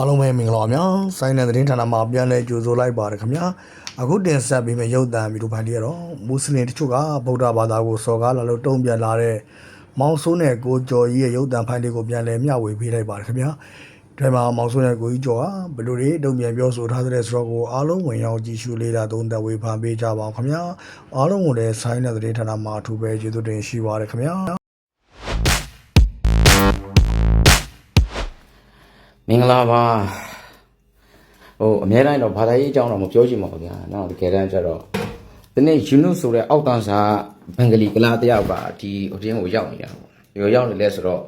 အားလုံးပဲမင်္ဂလာပါဗျာစိုင်းတဲ့သတင်းဌာနမှာပြန်လဲကြိုဆိုလိုက်ပါရခင်ဗျာအခုတင်ဆက်ပေးမယ့်ရုပ်သံဗီဒီယိုဖိုင်လေးကတော့မွတ်စလင်တချို့ကဗုဒ္ဓဘာသာကိုစော်ကားလာလို့တုံ့ပြန်လာတဲ့မောင်ဆိုးနဲ့ကိုကျော်ကြီးရဲ့ရုပ်သံဖိုင်လေးကိုပြန်လဲမျှဝေပေးလိုက်ပါရခင်ဗျာဒီမှာမောင်ဆိုးနဲ့ကိုကြီးကျော်ကဘယ်လိုတွေတုံ့ပြန်ပြောဆိုထားတဲ့ဆိုတော့ကိုအားလုံးဝင်ရောက်ကြည့်ရှုလေ့လာသုံးသပ်ဝေဖန်ပေးကြပါအောင်ခင်ဗျာအားလုံးကိုလည်းစိုင်းတဲ့သတင်းဌာနမှာအထူးပဲကျေးဇူးတင်ရှိပါရခင်ဗျာ မင်္ဂလာပါဟိုအများတိုင်းတော့ဘာသာရေးအကြောင်းတော့မပြောချင်ပါဘူးဗျာနော်တကယ်တမ်းကျတော့ဒီနေ့ယူနုဆိုတဲ့အောက်တန်းစာဘင်္ဂလီကလာတယောက်ကဒီဟိုတင်းကိုရောက်နေတာပေါ့ဒီကိုရောက်နေလဲဆိုတော့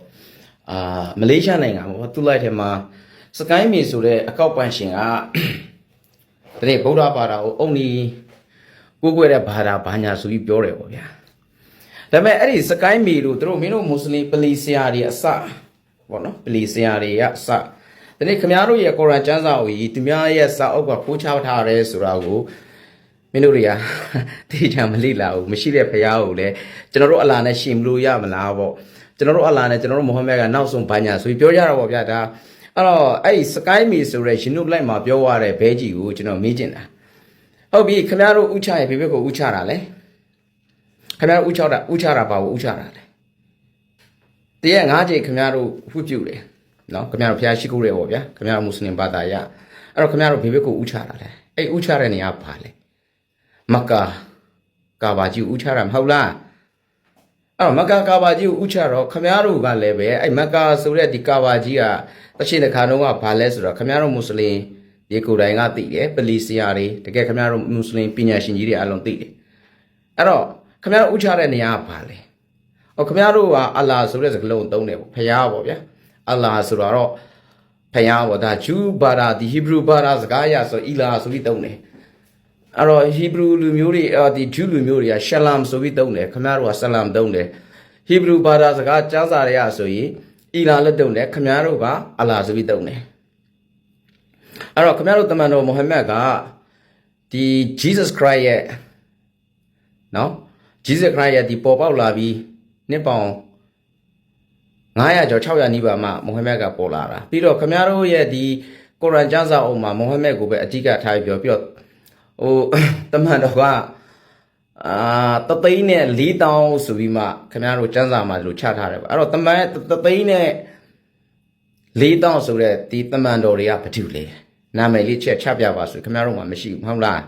အာမလေးရှားနိုင်ငံပေါ့သူ့လိုက်ထဲမှာစကိုင်းမီဆိုတဲ့အကောက်ပန်ရှင်ကဒီနေ့ဗုဒ္ဓဘာသာကိုအုံနီကိုးကွယ်တဲ့ဘာသာဘာညာဆိုပြီးပြောတယ်ပေါ့ဗျာဒါပေမဲ့အဲ့ဒီစကိုင်းမီတို့တို့မင်းတို့မွတ်စလင်ပလီဆရာတွေအစပေါ့နော်ပလီဆရာတွေကအစ ဒီနေ့ခင်ဗျားတို့ရဲ့ကုရ်အာန်ကျမ်းစာအုပ်ကြီးသူများရဲ့စာအုပ်ကခိုးချထားတယ်ဆိုတာကိုမင်းတို့တွေကသိချင်မလိလာဘူးမရှိတဲ့ဖရားကိုလည်းကျွန်တော်တို့အလာနဲ့ရှင်မလို့ရမလားပေါ့ကျွန်တော်တို့အလာနဲ့ကျွန်တော်တို့မိုဟမ္မဒ်ကနောက်ဆုံးဘာညာဆိုပြီးပြောကြတာပေါ့ဗျာဒါအဲ့တော့အဲ့ဒီစကိုင်းမီဆိုတဲ့ရှင်တို့လိုက်မှာပြောရတဲ့ဘဲကြီးကိုကျွန်တော်မေးချင်တာဟုတ်ပြီခင်ဗျားတို့ဥချရဲ့ဘေဘက်ကိုဥချတာလေခင်ဗျားတို့ဥချတာဥချတာပါဘူးဥချတာလေတရက်၅ချိန်ခင်ဗျားတို့ဝှပြုတ်တယ် နော်ခင်ဗျားတို့ဖျားရှိခိုးတယ်ပေါ့ဗျာခင်ဗျားတို့မွတ်စလင်ဘာသာရအဲ့တော့ခင်ဗျားတို့ဘေဘစ်ကိုဥချတာလဲအဲ့ဥချတဲ့နေရာဘာလဲမက္ကာကာဘာကြီးကိုဥချတာမဟုတ်လားအဲ့တော့မက္ကာကာဘာကြီးကိုဥချတော့ခင်ဗျားတို့ကလည်းပဲအဲ့မက္ကာဆိုတဲ့ဒီကာဘာကြီးကတစ်ချိန်တစ်ခါတော့ကဘာလဲဆိုတော့ခင်ဗျားတို့မွတ်စလင်ဒီကိုယ်တိုင်ကသိတယ်ပလီစီယာတွေတကယ်ခင်ဗျားတို့မွတ်စလင်ပညာရှင်ကြီးတွေအလုံးသိတယ်အဲ့တော့ခင်ဗျားတို့ဥချတဲ့နေရာကဘာလဲဟောခင်ဗျားတို့ကအလ္လာဟ်ဆိုတဲ့စကားလုံးသုံးတယ်ပေါ့ဖရားပေါ့ဗျာ အလ္လာဟ်ဆိုတော့ဖယားဘောဒါဂျူးဘာသာဒီဟီဘရူဘာသာစကားအရဆိုအီလာဆိုပြီးသုံးတယ်အဲ့တော့ဟီဘရူလူမျိုးတွေအော်ဒီဂျူးလူမျိုးတွေကရှလမ်ဆိုပြီးသုံးတယ်ခမရတို့ကဆလမ်သုံးတယ်ဟီဘရူဘာသာစကားကျမ်းစာတွေကဆိုရင်အီလာလက်သုံးတယ်ခမရတို့ကအလ္လာဟ်ဆိုပြီးသုံးတယ်အဲ့တော့ခမရတို့တမန်တော်မိုဟမ္မဒ်ကဒီ Jesus Christ ရဲ့နော် Jesus Christ ရဲ့ဒီပေါ်ပေါက်လာပြီးနှစ်ပေါင်း 900ကျော်600နီးပါးမှမိုဟမ္မဒ်ကပေါ်လာတာပြီးတော့ခမရတို့ရဲ့ဒီကုရ်အာန်ကျမ်းစာအုပ်မှာမိုဟမ္မဒ်ကိုပဲအဓိကထားပြီးပြောပြီးတော့ဟိုတမန်တော်ကအာတသိန်းနဲ့4000ဆိုပြီးမှခမရတို့ကျမ်းစာမှာဒီလိုချထားတယ်ပေါ့အဲ့တော့တမန်တသိန်းနဲ့4000ဆိုတဲ့ဒီတမန်တော်တွေကဘာတူလဲနာမည်လေးချက်ချပြပါဆိုခမရတို့မှာမရှိဘူးမဟုတ်လား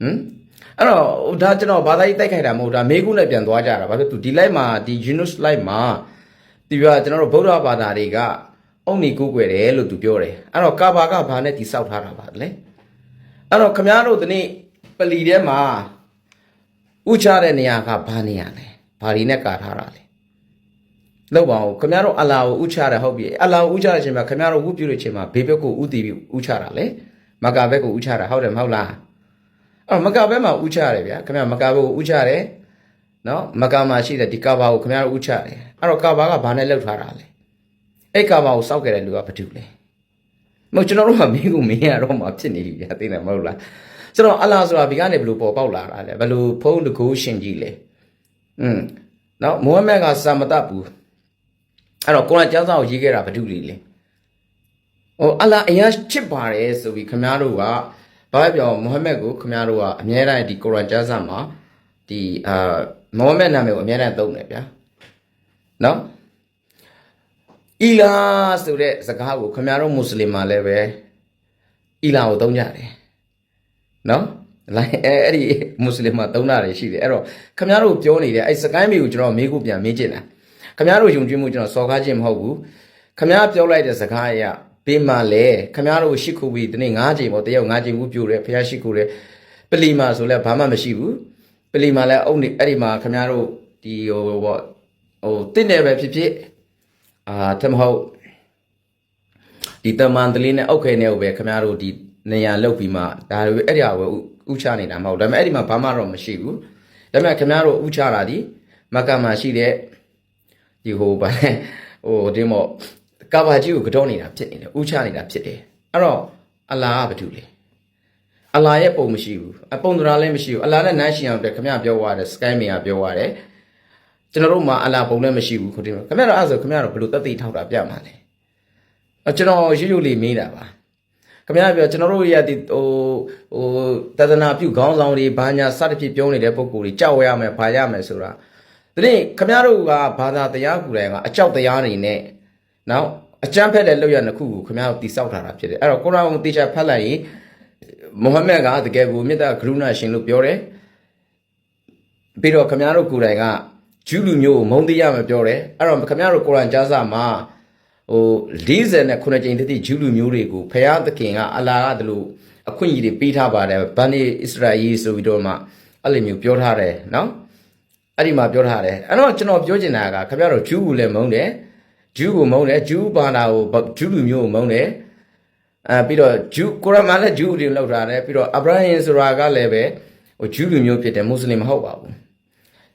ဟမ်အဲ့တော့ဟိုဒါကျွန်တော်ဘာသာရေးတိုက်ခိုက်တာမဟုတ်ဒါမေကုနဲ့ပြန်သွားကြတာဘာဖြစ်သူဒီ live မှာဒီ Yunus live မှာ ဒီပြကျွန်တော်တို့ဗုဒ္ဓဘာသာတွေကအုံနေကိုးကွယ်တယ်လို့သူပြောတယ်အဲ့တော့ကာဘာကဘာနဲ့တိဆောက်ထားတာပါလဲအဲ့တော့ခမည်းတော်ဒီနေ့ပလီထဲမှာဥချတဲ့နေရာကဘာနေရာလဲဘာဒီနဲ့ကာထားတာလဲလောက်ပါဦးခမည်းတော်အလာကိုဥချတယ်ဟုတ်ပြီအလာကိုဥချတဲ့အချိန်မှာခမည်းတော်ဝုပြုတဲ့အချိန်မှာဘေဘက်ကိုဥတည်ပြီးဥချတာလေမကာဘက်ကိုဥချတာဟုတ်တယ်မဟုတ်လားအဲ့တော့မကာဘက်မှာဥချရတယ်ဗျာခမည်းမကာဘက်ကိုဥချတယ် နော်မကာမှာရှိတဲ့ဒီကာဘာကိုခင်ဗျားတို့ဥချတယ်အဲ့တော့ကာဘာကဘာနဲ့လောက်ထားတာလဲအဲ့ကာဘာကိုစောက်ခဲ့တဲ့လူကဘာတူလဲမဟုတ်ကျွန်တော်တို့ကမင်းကိုမင်းရတော့မှဖြစ်နေပြီဗျာသိတယ်မဟုတ်လားဆိုတော့အလ္လာဟ်ဆိုတာဒီကနေဘယ်လိုပေါ်ပေါက်လာတာလဲဘယ်လိုဖုံးတကူရှင်ကြီးလဲอืมနော်မိုဟမ္မဒ်ကစာမတတ်ဘူးအဲ့တော့ကုရ်အာန်ကျမ်းစာကိုရေးခဲ့တာဘာတူလဲဟိုအလ္လာဟ်အရင်ချစ်ပါတယ်ဆိုပြီးခင်ဗျားတို့ကဘာပဲပြောမိုဟမ္မဒ်ကိုခင်ဗျားတို့ကအမြဲတမ်းဒီကုရ်အာန်ကျမ်းစာမှာဒီအာ မိုဟမ္မဒ်နာမည်ကိုအမြဲတမ်းသုံးတယ်ဗျာနော်အီလာဆိုတဲ့စကားကိုခင်ဗျားတို့မွတ်စလင်မှာလည်းပဲအီလာကိုသုံးကြတယ်နော်လိုင်းအဲအဲ့ဒီမွတ်စလင်မှာသုံးတာတွေရှိတယ်အဲ့တော့ခင်ဗျားတို့ပြောနေတဲ့အဲ့စကိုင်းမျိုးကိုကျွန်တော်မေးခုပြန်မေးချင်တာခင်ဗျားတို့ယုံကြည်မှုကျွန်တော်စော်ကားခြင်းမဟုတ်ဘူးခင်ဗျားပြောလိုက်တဲ့စကားအရဘေးမှာလဲခင်ဗျားတို့ရှိခုပြီးဒီနေ့၅ချိန်ပေါ့တယောက်၅ချိန်ဘူးပြိုတယ်ဖះရှိခုတယ်ပလီမာဆိုလဲဘာမှမရှိဘူး ပလီမာလည်းအုပ်နေအဲ့ဒီမှာခင်ဗျားတို့ဒီဟိုပေါ့ဟိုတင့်တယ်ပဲဖြစ်ဖြစ်အာတမဟုတ်ဒီတမန်တလေးနဲ့အုတ်ခဲနဲ့ပဲခင်ဗျားတို့ဒီနေရာလောက်ပြီးမှဒါတွေအဲ့ဒီဟာပဲဥချနေတာမဟုတ်ဒါပေမဲ့အဲ့ဒီမှာဘာမှတော့မရှိဘူးဒါပေမဲ့ခင်ဗျားတို့ဥချတာဒီမက္ကမှာရှိတဲ့ဒီဟိုဗာလဲဟိုဒီမော့ကာဘာကြီးကိုကတော့နေတာဖြစ်နေတယ်ဥချနေတာဖြစ်တယ်အဲ့တော့အလာကဘာတူလဲ အလာရဲ့ပုံမရှိဘူးအပုံသဏ္ဍာန်လည်းမရှိဘူးအလာနဲ့နန်းရှင်အောင်အတွက်ခမရပြောသွားတယ်စကိုင်းမင်ကပြောသွားတယ်ကျွန်တော်တို့မှာအလာပုံလည်းမရှိဘူးခုတည်းမှာခမရတော့အဲ့ဆိုခမရတော့ဘယ်လိုတက်သိထောက်တာပြမှာလဲအကျွန်တော်ရွရွလေးမေးတာပါခင်ဗျားပြောကျွန်တော်တို့ရဒီဟိုဟိုတဒနာပြုခေါင်းဆောင်တွေဘာညာစသဖြင့်ပြောနေတဲ့ပုံကိုယ်တွေကြောက်ရမယ်ဘာရမယ်ဆိုတာဒီနေ့ခင်ဗျားတို့ကဘာသာတရားကူတယ်ကအကြောက်တရားတွေနဲ့နောက်အကျမ်းဖက်တဲ့လောက်ရနှစ်ခုကိုခင်ဗျားတို့တိစောက်ထားတာဖြစ်တယ်အဲ့တော့ကုရ်အာန်ကိုတေချာဖတ်လိုက်ရင် မိုဟမ္မဒ်ကတကယ်ကိုမေတ္တာကရုဏာရှင်လို့ပြောတယ်ပြီးတော့ခင်ဗျားတို့ကိုယ်တိုင်ကဂျူးလူမျိုးကိုမုန်းတရားမပြောတယ်အဲ့တော့ခင်ဗျားတို့ကုရ်အာန်ကျမ်းစာမှာဟို49ကြိမ်တတိဂျူးလူမျိုးတွေကိုဖယားသခင်ကအလာကတလို့အခွင့်အရေးတွေပေးထားပါတယ်ဗန်နီအစ္စရာအီဆိုပြီးတော့မှအဲ့လိုမျိုးပြောထားတယ်နော်အဲ့ဒီမှာပြောထားတယ်အဲ့တော့ကျွန်တော်ပြောချင်တာကခင်ဗျားတို့ဂျူးကိုလည်းမုန်းတယ်ဂျူးကိုမုန်းတယ်ဂျူးဘာသာကိုဂျူးလူမျိုးကိုမုန်းတယ် အဲပြီးတော့ဂျူးကိုရမန်လည်းဂျူးတွေလောက်ထားတယ်ပြီးတော့အဗရာဟင်ဆိုတာကလည်းပဲဟိုဂျူးလူမျိုးဖြစ်တယ်မွတ်စလင်မဟုတ်ပါဘူး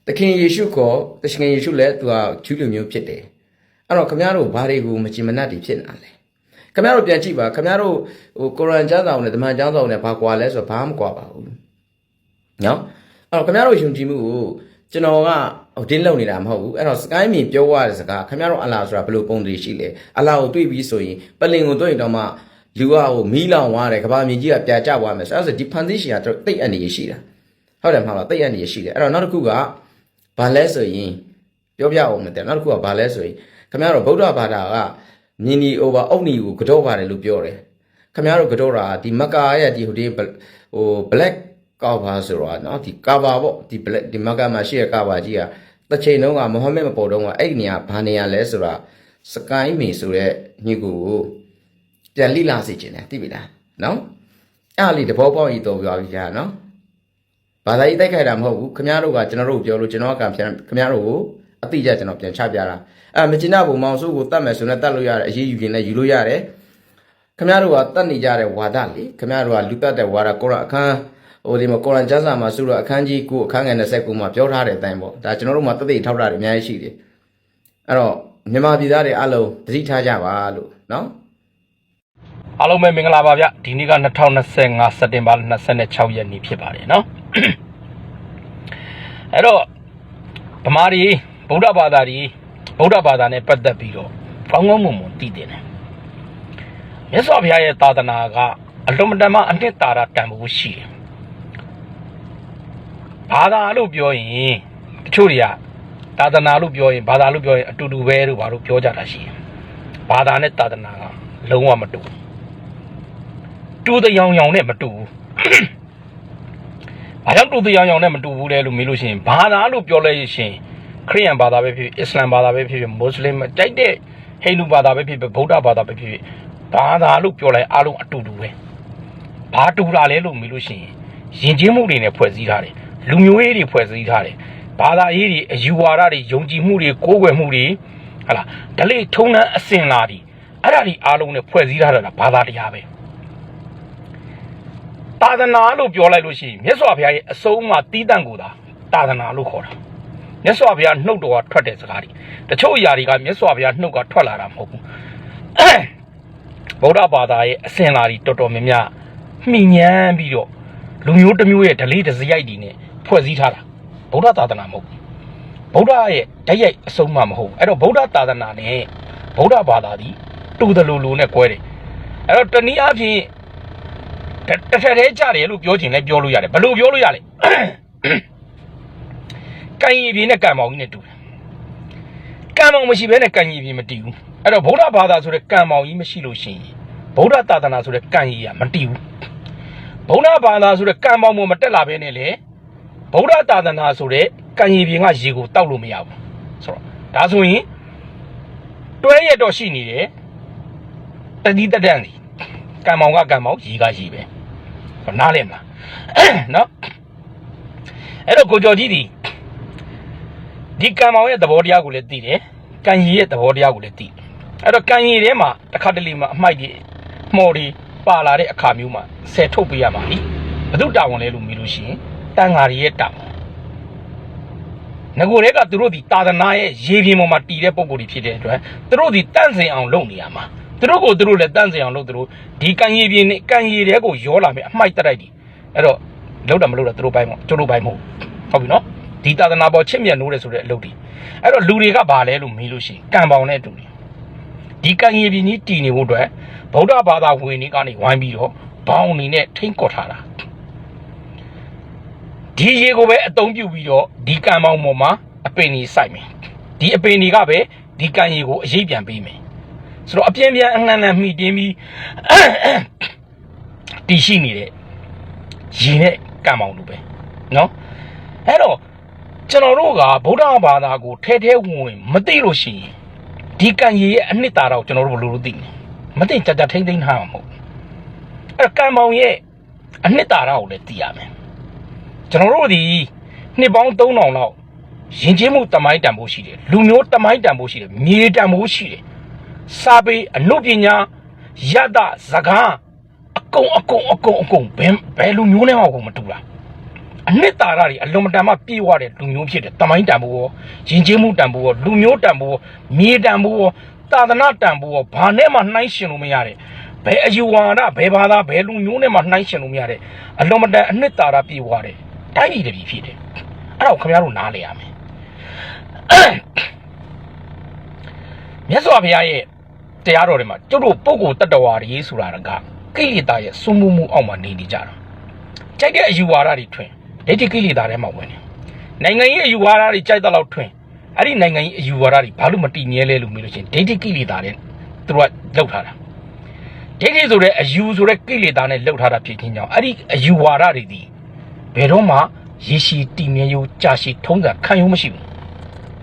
တခင်ယေရှုခေါ်တခင်ယေရှုလည်းသူကဂျူးလူမျိုးဖြစ်တယ်အဲ့တော့ခမရတို့ဘာတွေကိုမကြည်မနှက်တွေဖြစ်နေတာလဲခမရတို့ပြန်ကြည့်ပါခမရတို့ဟိုကုရ်အာန်ကျမ်းစာနဲ့ဓမ္မကျမ်းစာနဲ့ဘာကွာလဲဆိုတော့ဘာမှမကွာပါဘူးနော်အဲ့တော့ခမရတို့ယုံကြည်မှုကိုကျွန်တော်ကဟိုတင်းလုံနေတာမဟုတ်ဘူးအဲ့တော့စကိုင်းမီပြောရတဲ့စကားခမရတို့အလာဆိုတာဘယ်လိုပုံတွေရှိလဲအလာကိုတွေ့ပြီးဆိုရင်ပလင်ကိုတွေ့ရင်တော့မှ လူကဟိုမီးလောင်သွားတယ်ကဘာမြေကြီးကပြာကျသွားမယ်ဆိုတော့အဲ့ဒါဆိုဒီဖန်သိရှင်ကတော့တိတ်အနေရရှိတာဟုတ်တယ်မဟုတ်လားတိတ်အနေရရှိတယ်အဲ့တော့နောက်တစ်ခုကဘာလဲဆိုရင်ပြောပြအောင်မယ်တဲ့နောက်တစ်ခုကဘာလဲဆိုရင် ခင်ဗျားတို့ဗုဒ္ဓဘာသာကမြင်းဒီ over အုတ်နီကိုကတော့ပါတယ်လို့ပြောတယ်ခင်ဗျားတို့ကတော့တာဒီမကာရဲ့ဒီဟိုဒီဟို black cover ဆိုတော့เนาะဒီ cover ပေါ့ဒီ black ဒီမကာမှာရှိတဲ့ cover ကြီးကတစ်ချိန်လုံးကမိုဟမ္မဒ်မပေါ်တော့ကအဲ့ဒီနေရာဘာနေရာလဲဆိုတာစကိုင်းမီဆိုတဲ့ညစ်ကို ပြန်လိလာစေခြင်းတယ်သိပြီလားနော်အဲ့ဒါလေးတဘောပေါက်ဤတော်ပြောပြီကြာနော်ဘာသာရေးတိုက်ခိုက်တာမဟုတ်ဘူးခင်ဗျားတို့ကကျွန်တော်တို့ပြောလို့ကျွန်တော်ကပြန်ခင်ဗျားတို့ကိုအတိအကျကျွန်တော်ပြန်ချပြတာအဲမကျင်တဲ့ဘုံမောင်စုကိုတတ်မယ်ဆိုရင်တတ်လို့ရတယ်အရေးယူရင်လည်းယူလို့ရတယ်ခင်ဗျားတို့ကတတ်နေကြတဲ့ဝါဒလေခင်ဗျားတို့ကလူတတ်တဲ့ဝါဒကုရ်အာန်အခန်းဟိုဒီမှာကုရ်အာန်ကျမ်းစာမှာဆိုတော့အခန်းကြီးကိုအခန်းငယ်29မှာပြောထားတဲ့အတိုင်းပေါ့ဒါကျွန်တော်တို့မှာတသိထောက်တာတွေအများကြီးရှိတယ်အဲ့တော့မြန်မာပြည်သားတွေအလုံးသတိထားကြပါလို့နော် အားလုံးပဲမင်္ဂလာပါဗျဒီနေ့က2025စက်တင်ဘာ26ရက်နေ့ဖြစ်ပါတယ်เนาะအဲ့တော့ဗမာတွေဗုဒ္ဓဘာသာတွေဗုဒ္ဓဘာသာနဲ့ပတ်သက်ပြီးတော့ကောင်းကောင်းမွန်မွန်တည်တယ်မြတ်စွာဘုရားရဲ့သာသနာကအလွန်မတန်မှအနှစ်သာရတန်ဖိုးရှိတယ်ဘာသာလို့ပြောရင်တချို့တွေကသာသနာလို့ပြောရင်ဘာသာလို့ပြောရင်အတူတူပဲလို့ဘာလို့ပြောကြတာရှိတယ်ဘာသာနဲ့သာသနာကလုံးဝမတူဘူး တူတဲ့ရောင်ရောင်နဲ့မတူဘူး။ဘာကြောင့်တူတဲ့ရောင်ရောင်နဲ့မတူဘူးလဲလို့မေးလို့ရှိရင်ဘာသာလို့ပြောလိုက်ရှင်ခရိယန်ဘာသာပဲဖြစ်ဖြစ်အစ္စလမ်ဘာသာပဲဖြစ်ဖြစ်မွတ်စလင်ကြိုက်တဲ့ဟိန္ဒူဘာသာပဲဖြစ်ဖြစ်ဗုဒ္ဓဘာသာပဲဖြစ်ဖြစ်ဘာသာလို့ပြောလိုက်အားလုံးအတူတူပဲ။ဘာတူတာလဲလို့မေးလို့ရှိရင်ယဉ်ကျေးမှုတွေနဲ့ဖွဲ့စည်းထားတယ်။လူမျိုးရေးတွေဖွဲ့စည်းထားတယ်။ဘာသာရေးတွေအယူဝါဒတွေယုံကြည်မှုတွေကိုးကွယ်မှုတွေဟလာဓလေ့ထုံးတမ်းအစဉ်လာတွေအဲ့ဒါတွေအားလုံးနဲ့ဖွဲ့စည်းထားတာဘာသာတရားပဲ။ သာသနာလို့ပြောလိုက်လို့ရှိရင်မြတ်စွာဘုရားရဲ့အဆုံးအမတီးတန့်ကိုသာသာသနာလို့ခေါ်တာမြတ်စွာဘုရားနှုတ်တော်ကထွက်တဲ့စကားတွေတချို့အရာတွေကမြတ်စွာဘုရားနှုတ်ကထွက်လာတာမဟုတ်ဘူးဗုဒ္ဓဘာသာရဲ့အစဉ်လာတွေတော်တော်များများမှီညမ်းပြီးတော့လူမျိုးတစ်မျိုးရဲ့ဓလေ့တစ်စရိုက်တွေနဲ့ဖွဲ့စည်းထားတာဗုဒ္ဓသာသနာမဟုတ်ဘူးဗုဒ္ဓရဲ့ဓာတ်ရိုက်အဆုံးအမမဟုတ်ဘူးအဲ့တော့ဗုဒ္ဓသာသနာနဲ့ဗုဒ္ဓဘာသာဒီတူတယ်လို့လို့နဲ့꿰တယ်အဲ့တော့တနည်းအားဖြင့် တစ်ထက်တည်းကြတယ်လို့ပြောချင်လဲပြောလို့ရတယ်ဘယ်လိုပြောလို့ရလဲကန်ရည်ပြင်းနဲ့ကံမောင်ကြီးနဲ့တူတယ်ကံမောင်မရှိဘဲနဲ့ကံရည်ပြင်းမတည်ဘူးအဲ့တော့ဗုဒ္ဓဘာသာဆိုတဲ့ကံမောင်ကြီးမရှိလို့ရှိရင်ဗုဒ္ဓသာသနာဆိုတဲ့ကံရည်ကမတည်ဘူးဗုဒ္ဓဘာသာဆိုတဲ့ကံမောင်မမတက်လာဘဲနဲ့လေဗုဒ္ဓသာသနာဆိုတဲ့ကံရည်ပြင်းကရေကိုတောက်လို့မရဘူးဆိုတော့ဒါဆိုရင်တွဲရတော့ရှိနေတယ်တတိတတန်စီကံမောင်ကကံမောင်ရေကရေပဲဟော နားလည်မလားနော်အဲ့တော့ကိုကျော်ကြီးဒီဒီကံမောင်ရဲ့သဘောတရားကိုလည်းသိတယ်ကံရီရဲ့သဘောတရားကိုလည်းသိတယ်အဲ့တော့ကံရီထဲမှာတစ်ခါတလေမှာအမိုက်ကြီးမှော်ဒီပါလာတဲ့အခါမျိုးမှာဆယ်ထုတ်ပေးရမှာလीဘု து တာဝန်လဲလို့မေးလို့ရှိရင်တန်ဃာရီရဲ့တာဝန်ငကိုတွေကသူတို့ဒီတာသနာရဲ့ရေပြင်ပေါ်မှာတည်တဲ့ပုံကိုယ်တွေဖြစ်တဲ့အတွက်သူတို့ဒီတန့်စင်အောင်လုပ်နေရမှာ သူတို့ကိုသူတို့လည်းတန့်စင်အောင်လုပ်သူတို့ဒီကံရည်ပြင်နဲ့ကံရည်တွေကိုရောလာမယ်အမိုက်တက်တိုက်ဒီအဲ့တော့လောက်တာမလောက်တာသူတို့ပိုင်းမဟုတ်ကျတို့ပိုင်းမဟုတ်ဟုတ်ပြီနော်ဒီတာသနာပေါ်ချစ်မြတ်နိုးတယ်ဆိုတဲ့အလုပ်ဒီအဲ့တော့လူတွေကဘာလဲလို့မေးလို့ရှိရင်ကံပေါင်နဲ့အတူတယ်ဒီကံရည်ပြည်ကြီးတည်နေဖို့အတွက်ဗုဒ္ဓဘာသာဝင်တွေကနေဝိုင်းပြီးတော့ဘောင်းအနေနဲ့ထိမ့်ကော့ထားတာဒီရေကိုပဲအသုံးပြုပြီးတော့ဒီကံမောင်ပေါ်မှာအပင်ကြီးစိုက်မယ်ဒီအပင်တွေကပဲဒီကံရည်ကိုအရေးပြန်ပေးမယ် ဆိုတော့အပြင်းပြန်အနှံ့နှံ့မှီတင်းပြီးတည်ရှိနေတဲ့ရေနဲ့ကံမောင်လိုပဲနော်အဲ့တော့ကျွန်တော်တို့ကဗုဒ္ဓဘာသာကိုထဲထဲဝင်မသိလို့ရှိရင်ဒီကံရည်ရဲ့အနှစ်သာရကိုကျွန်တော်တို့ဘယ်လိုလုပ်သိလဲမသိကြကြထိမ့်သိမ့်ထားမှာမဟုတ်အဲ့ကံမောင်ရဲ့အနှစ်သာရကိုလည်းသိရမယ်ကျွန်တော်တို့ဒီနှစ်ပေါင်း3000လောက်ယဉ်ကျေးမှုတမိုင်းတန်ဖိုးရှိတယ်လူမျိုးတမိုင်းတန်ဖိုးရှိတယ်မြေတန်ဖိုးရှိတယ် စာပေအနုပညာယတ္တဇကားအကုန်အကုန်အကုန်အကုန်ဘယ်ဘယ်လူမျိုးနဲ့မှကိုမတူတာအနှစ်သာရတွေအလွန်မတန်မှပြေဝတဲ့လူမျိုးဖြစ်တယ်တမိုင်းတန်ဖိုးရောယဉ်ကျေးမှုတန်ဖိုးရောလူမျိုးတန်ဖိုးရောမြေတန်ဖိုးရောသာသနာတန်ဖိုးရောဘာနဲ့မှနှိုင်းရှင်လို့မရတဲ့ဘယ်အယူဝါဒဘယ်ဘာသာဘယ်လူမျိုးနဲ့မှနှိုင်းရှင်လို့မရတဲ့အလွန်မတန်အနှစ်သာရပြေဝတဲ့တိုင်းပြည်တစ်ပြည်ဖြစ်တယ်အဲ့ဒါကိုခင်ဗျားတို့နားလည်ရမယ်မြတ်စွာဘုရားရဲ့ တရားတော်တွေမှာကျုပ်တို့ပုဂ္ဂိုလ်တ attva တွေဆိုတာကကိလေသာရဲ့စွန့်မှုမှုအောက်မှာနေနေကြတာကြိုက်တဲ့အယူဝါဒတွေထွင်ဒိဋ္ဌိကိလေသာထဲမှာဝင်တယ်နိုင်ငံရေးအယူဝါဒတွေကြိုက်တဲ့လောက်ထွင်အဲ့ဒီနိုင်ငံရေးအယူဝါဒတွေဘာလို့မတည်မြဲလဲလို့မေးလို့ချင်းဒိဋ္ဌိကိလေသာတွေသူတို့ကလောက်ထားတာဒိဋ္ဌိဆိုတဲ့အယူဆိုတဲ့ကိလေသာနဲ့လောက်ထားတာဖြစ်ခြင်းကြောင့်အဲ့ဒီအယူဝါဒတွေဒီဘယ်တော့မှရေရှည်တည်မြဲရိုးကြာရှည်ထုံးစံခံယူမရှိဘူး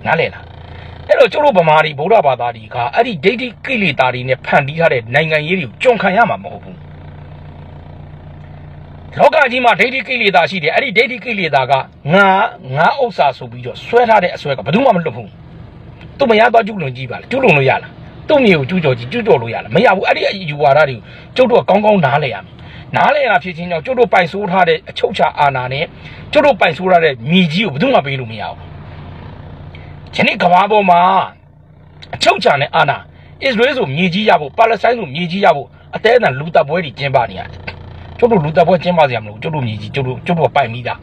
နားလည်လား အဲ့တော့ကျတို့ဗမာတွေဗုဒ္ဓဘာသာတွေကအဲ့ဒီဒိဋ္ဌိကိလေသာတွေနဲ့ဖန်တီးထားတဲ့နိုင်ငံရေးတွေကိုကြုံခံရမှာမဟုတ်ဘူးလောကကြီးမှာဒိဋ္ဌိကိလေသာရှိတယ်အဲ့ဒီဒိဋ္ဌိကိလေသာကငါငါဥစ္စာဆိုပြီးတော့ဆွဲထားတဲ့အဆွဲကဘယ်သူမှမလွတ်ဘူးသူမရတော့ကျူးလွန်ကြည့်ပါလားကျူးလွန်လို့ရလားသူ့မျိုးကိုကျူးကျော်ကြည့်ကျူးကျော်လို့ရလားမရဘူးအဲ့ဒီအယူဝါဒတွေကိုကျုပ်တို့ကကောင်းကောင်းနားလည်ရမယ်နားလည်ရတာဖြစ်ချင်းကြောင့်ကျုပ်တို့ပိုင်ဆိုးထားတဲ့အချုပ်ချာအာဏာနဲ့ကျုပ်တို့ပိုင်ဆိုးထားတဲ့မြေကြီးကိုဘယ်သူမှပေးလို့မရဘူး ဒီနေ့ကမ္ဘာပေါ်မှာအချုပ်ချာနဲ့အာဏာအစ္စရေးဆိုမြေကြီးရဖို့ပါလက်စတိုင်းဆိုမြေကြီးရဖို့အသေးအံလူတပ်ပွဲတွေကျင်းပနေရတယ်ကျုပ်တို့လူတပ်ပွဲကျင်းပစရာမလိုကျုပ်တို့မြေကြီးကျုပ်တို့ကျုပ်တို့ကပိုင်မိတာ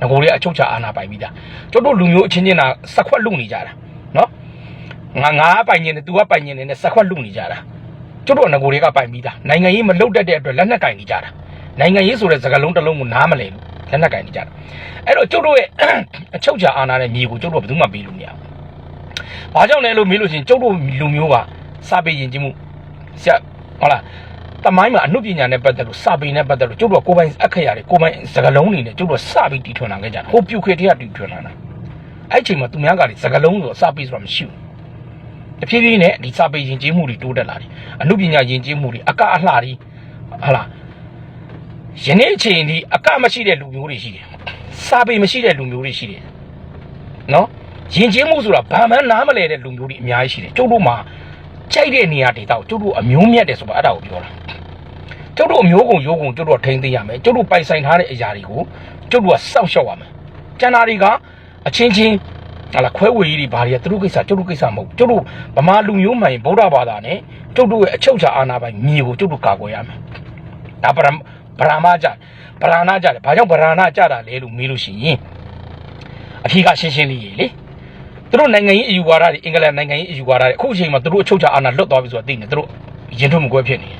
ငကိုလေးအချုပ်ချအာဏာပိုင်မိတာကျုပ်တို့လူမျိုးအချင်းချင်းတာစက်ခွက်လူနေကြတာနော်ငါငါပိုင်နေတယ် तू ကပိုင်နေတယ်နဲ့စက်ခွက်လူနေကြတာကျုပ်တို့ငကိုလေးကပိုင်မိတာနိုင်ငံရေးမလုတ်တတ်တဲ့အတွက်လက်နက်ကင်နေကြတာနိုင်ငံရေးဆိုတဲ့စကားလုံးတစ်လုံးကိုနားမလည်ဘူးလက်နက်ကင်နေကြတာအဲ့တော့ကျုပ်တို့ရဲ့အချုပ်ချအာဏာနဲ့မြေကိုကျုပ်တို့ကဘယ်သူမှပေးလို့မရဘူး ဘာကြောင့်လဲလို့မေးလို့ရှိရင်ကျုပ်တို့လူမျိုးကစာပေယဉ်ကျေးမှုဆရာဟုတ်လားတမိုင်းမှာအမှုပညာနဲ့ပတ်သက်လို့စာပေနဲ့ပတ်သက်လို့ကျုပ်တို့ကကိုယ်ပိုင်အခရာတွေကိုယ်ပိုင်စကားလုံးတွေနဲ့ကျုပ်တို့ကစပြီးတီထွင်လာခဲ့ကြတာဟိုပြုခေတ္တကတီထွင်လာတာအဲ့အချိန်မှာသူများကလေစကားလုံးဆိုစာပေဆိုတာမရှိဘူးတဖြည်းဖြည်းနဲ့ဒီစာပေယဉ်ကျေးမှုတွေတိုးတက်လာတယ်အမှုပညာယဉ်ကျေးမှုတွေအကအလှတွေဟာလားယနေ့အချိန်ဒီအကမရှိတဲ့လူမျိုးတွေရှိတယ်စာပေမရှိတဲ့လူမျိုးတွေရှိတယ်နော် ယဉ်ကျေးမှုဆိုတာဘာမှနားမလဲတဲ့လူမျိုးတွေအများကြီးရှိတယ်ကျုပ်တို့မှာကြိုက်တဲ့နေရာဒေသကိုကျုပ်တို့အမျိုးမြတ်တယ်ဆိုတာအဲ့ဒါကိုပြောတာကျုပ်တို့အမျိုးကုန်ရိုးကုန်ကျုပ်တို့ကထိန်းသိမ်းရမယ်ကျုပ်တို့ပိုင်ဆိုင်ထားတဲ့အရာတွေကိုကျုပ်တို့ကစောင့်ရှောက်ရမယ်ကျန်တာတွေကအချင်းချင်းဟာလာခွဲဝေကြီးတွေဘာတွေကသူတို့ကိစ္စကျုပ်တို့ကိစ္စမဟုတ်ဘူးကျုပ်တို့ဗမာလူမျိုးမှန်ရင်ဗုဒ္ဓဘာသာနဲ့ကျုပ်တို့ရဲ့အချုပ်ချာအာဏာပိုင်မြေကိုကျုပ်တို့ကာကွယ်ရမယ်ဒါပရမဗရာမကြဗရာဏကြတယ်ဘာကြောင့်ဗရာဏကြတာလဲလို့မေးလို့ရှိရင်အဖြေကရှင်းရှင်းလေးရေလေ သူတို့နိုင်ငံရေးအယူဝါဒတွေအင်္ဂလန်နိုင်ငံရေးအယူဝါဒတွေအခုအချိန်မှာသူတို့အချုပ်ချာအာဏာလွတ်သွားပြီဆိုတာသိနေသူတို့ရင်ထုံမကွဲဖြစ်နေတယ်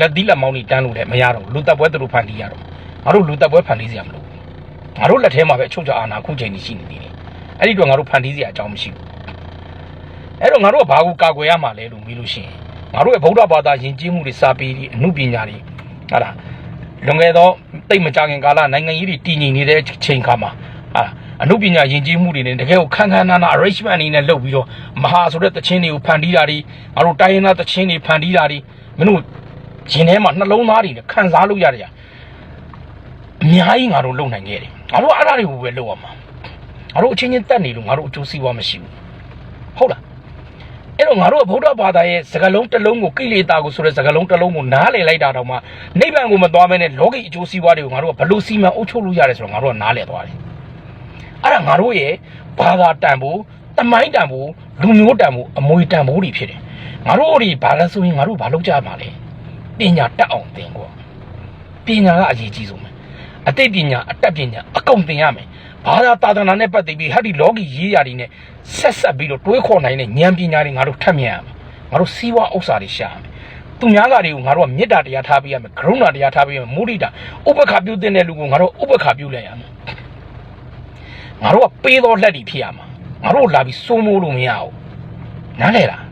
လက်သီးလက်မောင်းတွေတန်းလို့လည်းမရတော့ဘူးလူတပ်ပွဲသူတို့ဖန်တီးရတော့ငါတို့လူတပ်ပွဲဖန်တီးစရာမလိုဘူးငါတို့လက်ထဲမှာပဲအချုပ်ချာအာဏာခုချိန်ကြီးရှိနေသေးတယ်အဲ့ဒီတော့ငါတို့ဖန်တီးစရာအကြောင်းမရှိဘူးအဲ့တော့ငါတို့ကဘာကိုကာကွယ်ရမှာလဲလို့မေးလို့ရှိရင်ငါတို့ရဲ့ဗုဒ္ဓဘာသာယဉ်ကျေးမှုတွေစာပေတွေအမှုပညာတွေဟာလားလွန်ခဲ့သောတိတ်မကြခင်ကာလနိုင်ငံရေးတွေတည်ငြိမ်နေတဲ့ချိန်ခါမှာဟာလား အမှုပညာယဉ်ကျေးမှုတွေနဲ့တကယ်ကိုခန်းခန်းနာနာ arrangement အနေနဲ့လုပ်ပြီးတော့မဟာဆိုတဲ့တခြင်းတွေကိုဖန်တီးတာတွေငါတို့တိုင်းရင်းသားတခြင်းတွေဖန်တီးတာတွေမင်းတို့ရင်ထဲမှာနှလုံးသားတွေနဲ့ခံစားလို့ရတယ်အများကြီးငါတို့လုံနိုင်ခဲ့တယ်ငါတို့အဲ့ဒါတွေကိုပဲလုပ်ရမှာငါတို့အချင်းချင်းတက်နေလို့ငါတို့အကျိုးစီးပွားမရှိဘူးဟုတ်လားအဲ့တော့ငါတို့ကဗုဒ္ဓဘာသာရဲ့စကားလုံးတစ်လုံးကိုကိလေသာကိုဆိုတဲ့စကားလုံးတစ်လုံးကိုနားလည်လိုက်တာတော့မှနိဗ္ဗာန်ကိုမသွားဘဲနဲ့လောကီအကျိုးစီးပွားတွေကိုငါတို့ကဘလို့စီမံအုပ်ချုပ်လို့ရတယ်ဆိုတော့ငါတို့ကနားလည်သွားတယ် အဲ့ဒါငါတို့ရဲ့ဘာသာတန်ဖိုးတမိုင်းတန်ဖိုးလူမျိုးတန်ဖိုးအမွေတန်ဖိုးတွေဖြစ်တယ်ငါတို့တွေဘာလဲဆိုရင်ငါတို့ဘာလုပ်ကြမှာလဲပညာတတ်အောင်သင်ကွာပညာကအရေးကြီးဆုံးပဲအသိပညာအတတ်ပညာအကုန်သင်ရမယ်ဘာသာတာသနာနဲ့ပတ်သက်ပြီးဟာဒီလောကီရေးရာတွေနဲ့ဆက်ဆက်ပြီးတော့တွေးခေါ်နိုင်တဲ့ဉာဏ်ပညာတွေငါတို့ထပ်မြင်ရမယ်ငါတို့စီးပွားဥစ္စာတွေရှာရမယ်သူများကတွေကိုငါတို့ကမေတ္တာတရားထားပေးရမယ်ကရုဏာတရားထားပေးရမယ်မုဒိတာဥပက္ခပြုတဲ့လူကိုငါတို့ဥပက္ခပြုလိုက်ရမယ် ငါတို့ကပေးသောလက်တွေဖြစ်ရမှာငါတို့လာပြီးစိုးမိုးလို့မရဘူးနားလဲလား